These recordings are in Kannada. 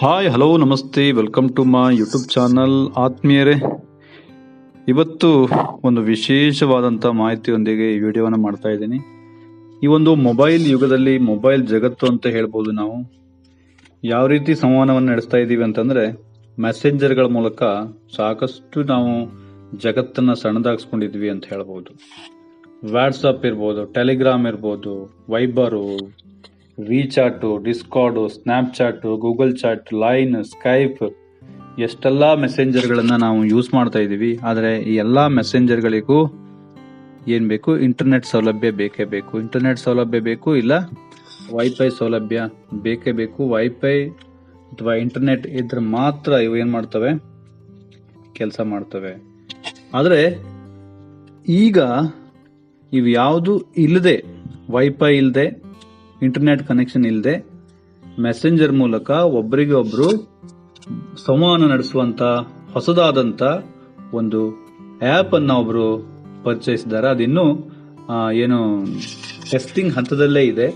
ಹಾಯ್, ಹಲೋ, ನಮಸ್ತೆ, welcome to my YouTube channel ಆತ್ಮೀಯರೇ. ಇವತ್ತು ಒಂದು ವಿಶೇಷವಾದಂಥ ಮಾಹಿತಿಯೊಂದಿಗೆ ಈ ವಿಡಿಯೋವನ್ನು ಮಾಡ್ತಾ ಇದ್ದೀನಿ. ಈ ಒಂದು ಮೊಬೈಲ್ ಯುಗದಲ್ಲಿ ಮೊಬೈಲ್ ಜಗತ್ತು ಅಂತ ಹೇಳ್ಬೋದು ನಾವು. ಯಾವ ರೀತಿ ಸಂವಹನವನ್ನು ನಡೆಸ್ತಾ ಇದ್ದೀವಿ ಅಂತಂದರೆ, ಮೆಸೆಂಜರ್ಗಳ ಮೂಲಕ ಸಾಕಷ್ಟು ನಾವು ಜಗತ್ತನ್ನು ಸಣ್ಣದಾಗಿಸ್ಕೊಂಡಿದ್ವಿ ಅಂತ ಹೇಳ್ಬೋದು. ವ್ಯಾಟ್ಸಪ್ ಇರ್ಬೋದು ಟೆಲಿಗ್ರಾಮ್ ಇರ್ಬೋದು Viber WeChat Discord Snapchat Google chat Line Skype ಎಷ್ಟೆಲ್ಲ ಮೆಸೆಂಜರ್ಗಳನ್ನು ನಾವು ಯೂಸ್ ಮಾಡ್ತಾ ಇದ್ದೀವಿ. ಆದರೆ ಈ ಎಲ್ಲ ಮೆಸೆಂಜರ್ಗಳಿಗೂ ಏನು ಬೇಕು? ಇಂಟರ್ನೆಟ್ ಸೌಲಭ್ಯ ಬೇಕೇ ಬೇಕು. ಇಂಟರ್ನೆಟ್ ಸೌಲಭ್ಯ ಬೇಕು ಇಲ್ಲ? ವೈಫೈ ಸೌಲಭ್ಯ ಬೇಕೇ ಬೇಕು? ವೈಫೈ ಅಥವಾ ಇಂಟರ್ನೆಟ್ ಇದ್ರೆ ಮಾತ್ರ ಇವು ಏನು ಮಾಡ್ತವೆ? ಕೆಲಸ ಮಾಡ್ತವೆ. ಆದರೆ ಈಗ ಇವು ಯಾವುದು ಇಲ್ಲದೆ ವೈಫೈ ಇಲ್ಲದೆ ಇಂಟರ್ನೆಟ್ ಕನೆಕ್ಷನ್ ಇಲ್ಲದೆ ಮೆಸೆಂಜರ್ ಮೂಲಕ ಒಬ್ಬರಿಗೆ ಒಬ್ಬರು ಸಂವಹನ ನಡೆಸುವಂತ, ಹೊಸದಾದಂತ ಒಂದು ಆ್ಯಪ್ ಅನ್ನ ಒಬ್ರು ಪರಿಚಯಿಸಿದ್ದಾರೆ ಅದಿನ್ನೂ ಏನು ಟೆಸ್ಟಿಂಗ್ ಹಂತದಲ್ಲೇ ಇದೆ.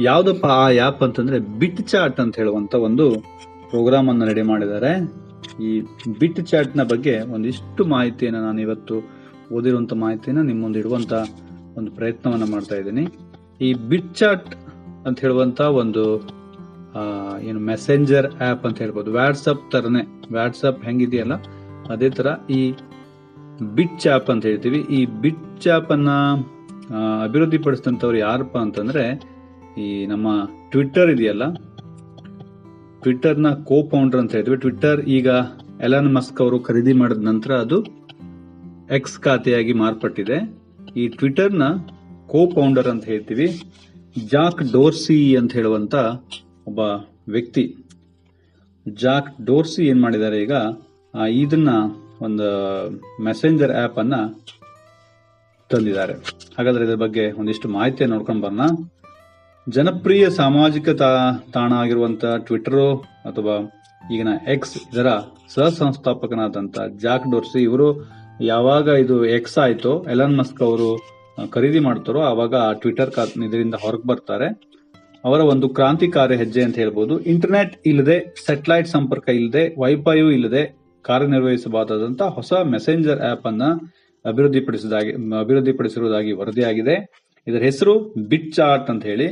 ಯಾವುದಪ್ಪ ಆ ಆ್ಯಪ್ ಅಂತಂದ್ರೆ ಬಿಟ್ ಚಾಟ್ ಅಂತ ಹೇಳುವಂತ ಒಂದು ಪ್ರೋಗ್ರಾಮ್ ಅನ್ನು ರೆಡಿ ಮಾಡಿದ್ದಾರೆ. ಈ ಬಿಟ್ ಚಾಟ್ನ ಬಗ್ಗೆ ಒಂದಿಷ್ಟು ಮಾಹಿತಿಯನ್ನು ನಾನು ಇವತ್ತು ಓದಿರುವಂತ ಮಾಹಿತಿಯನ್ನು ನಿಮ್ಮ ಮುಂದೆ ಒಂದು ಪ್ರಯತ್ನವನ್ನ ಮಾಡ್ತಾ ಇದ್ದೀನಿ. ಈ ಬಿಟ್ ಚಾಟ್ ಅಂತ ಹೇಳುವಂತ ಒಂದು ಏನು ಮೆಸೆಂಜರ್ ಆಪ್ ಅಂತ ಹೇಳ್ಬೋದು. ವ್ಯಾಟ್ಸಪ್ ತರನೇ ವ್ಯಾಟ್ಸಪ್ ಹೆಂಗಿದೆಯಲ್ಲ ಅದೇ ತರ ಈ ಬಿಟ್ ಚಾಪ್ ಅಂತ ಹೇಳ್ತೀವಿ. ಈ ಬಿಟ್ ಚಾಪ್ ಅನ್ನ ಆ, ಅಭಿವೃದ್ಧಿಪಡಿಸಿದಂಥವ್ರು ಯಾರಪ್ಪ ಅಂತಂದ್ರೆ ಈ ನಮ್ಮ ಟ್ವಿಟ್ಟರ್ ಇದೆಯಲ್ಲ ಟ್ವಿಟ್ಟರ್ನ ಕೋ ಫೌಂಡರ್ ಅಂತ ಹೇಳ್ತೀವಿ. ಟ್ವಿಟ್ಟರ್ ಈಗ ಎಲಾನ್ ಮಸ್ಕ್ ಅವರು ಖರೀದಿ ಮಾಡಿದ ನಂತರ ಅದು ಎಕ್ಸ್ ಖಾತೆಯಾಗಿ ಮಾರ್ಪಟ್ಟಿದೆ. ಈ ಟ್ವಿಟ್ಟರ್ನ ಕೋ ಫೌಂಡರ್ ಅಂತ ಹೇಳ್ತೀವಿ. ಜಾಕ್ ಡೋರ್ಸಿ ಅಂತ ಹೇಳುವಂತ ಒಬ್ಬ ವ್ಯಕ್ತಿ. ಜಾಕ್ ಡೋರ್ಸಿ ಏನ್ ಮಾಡಿದ್ದಾರೆ ಈಗ ಇದನ್ನ ಒಂದು ಮೆಸೆಂಜರ್ ಆಪ್ ಅನ್ನ ತಂದಿದ್ದಾರೆ. ಹಾಗಾದ್ರೆ ಇದರ ಬಗ್ಗೆ ಒಂದಿಷ್ಟು ಮಾಹಿತಿ ನೋಡ್ಕೊಂಡು ಬರೋಣ. ಜನಪ್ರಿಯ ಸಾಮಾಜಿಕ ತಾಣ ಆಗಿರುವಂತ ಟ್ವಿಟರ್ ಅಥವಾ ಈಗಿನ ಎಕ್ಸ್ ಇದರ ಸಹ ಸಂಸ್ಥಾಪಕನಾದಂತ ಜಾಕ್ ಡೋರ್ಸಿ ಇವರು ಯಾವಾಗ ಇದು ಎಕ್ಸ್ ಆಯ್ತೋ ಎಲನ್ ಮಸ್ಕ್ ಅವರು ಖರೀದಿ ಮಾಡ್ತಾರೋ ಆವಾಗ ಟ್ವಿಟರ್ ಇದರಿಂದ ಹೊರಗೆ ಬರ್ತಾರೆ. ಅವರ ಒಂದು ಕ್ರಾಂತಿಕಾರಿ ಹೆಜ್ಜೆ ಅಂತ ಹೇಳ್ಬೋದು. ಇಂಟರ್ನೆಟ್ ಇಲ್ಲದೆ ಸೆಟಲೈಟ್ ಸಂಪರ್ಕ ಇಲ್ಲದೆ ವೈಫೈಯು ಇಲ್ಲದೆ ಕಾರ್ಯನಿರ್ವಹಿಸಬಹುದಾದಂತಹ ಹೊಸ ಮೆಸೆಂಜರ್ ಆಪ್ ಅನ್ನ ಅಭಿವೃದ್ಧಿಪಡಿಸಿದಾಗಿ ಅಭಿವೃದ್ಧಿಪಡಿಸಿರುವುದಾಗಿ ವರದಿಯಾಗಿದೆ. ಇದರ ಹೆಸರು ಬಿಟ್ ಚಾಟ್ ಅಂತ ಹೇಳಿ.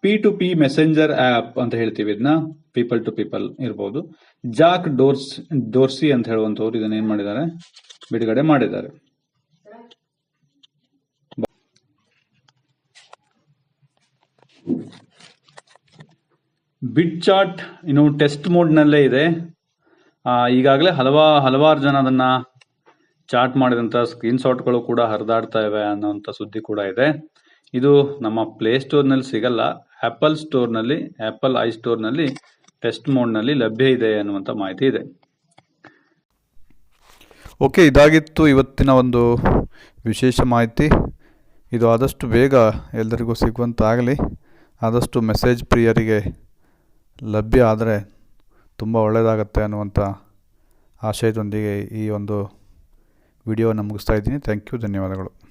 P two P messenger app ಅಂತ ಹೇಳ್ತೀವಿ ಇದನ್ನ. ಪೀಪಲ್ ಟು ಪೀಪಲ್ ಇರಬಹುದು ಜಾಕ್ ಡೋರ್ಸ್ ಡೋರ್ಸಿ ಅಂತ ಹೇಳುವಂತವ್ರು ಇದನ್ನ ಏನ್ ಮಾಡಿದ್ದಾರೆ? ಬಿಡುಗಡೆ ಮಾಡಿದ್ದಾರೆ. ಬಿಟ್ ಚಾಟ್ ಇನ್ನು ಟೆಸ್ಟ್ ಮೋಡ್ ನಲ್ಲೇ ಇದೆ ಈಗಾಗಲೇ ಹಲವಾ, ಹಲವಾರು ಜನ ಅದನ್ನ ಚಾಟ್ ಮಾಡಿದಂತ ಸ್ಕ್ರೀನ್ ಶಾಟ್ಗಳು ಕೂಡ ಹರಿದಾಡ್ತಾ ಇವೆ ಅನ್ನೋಂಥ ಸುದ್ದಿ ಕೂಡ ಇದೆ. ಇದು ನಮ್ಮ ಪ್ಲೇ ಸ್ಟೋರ್ನಲ್ಲಿ ಸಿಗಲ್ಲ. ಆಪಲ್ ಸ್ಟೋರ್ನಲ್ಲಿ ಆಪಲ್ ಐ ಸ್ಟೋರ್ನಲ್ಲಿ ಟೆಸ್ಟ್ ಮೋಡ್ನಲ್ಲಿ ಲಭ್ಯ ಇದೆ ಅನ್ನುವಂತ ಮಾಹಿತಿ ಇದೆ. ಓಕೆ, ಇದಾಗಿತ್ತು ಇವತ್ತಿನ ಒಂದು ವಿಶೇಷ ಮಾಹಿತಿ. ಇದು ಆದಷ್ಟು ಬೇಗ ಎಲ್ಲರಿಗೂ ಸಿಗುವಂತಾಗಲಿ. ಆದಷ್ಟು ಮೆಸೇಜ್ ಪ್ರಿಯರಿಗೆ ಲಭ್ಯ ಆದರೆ ತುಂಬ ಒಳ್ಳೆಯದಾಗತ್ತೆ ಅನ್ನುವಂಥ ಆಶಯದೊಂದಿಗೆ ಈ ಒಂದು ವಿಡಿಯೋವನ್ನು ಮುಗಿಸ್ತಾ ಇದ್ದೀನಿ. ಥ್ಯಾಂಕ್ ಯು ಧನ್ಯವಾದಗಳು.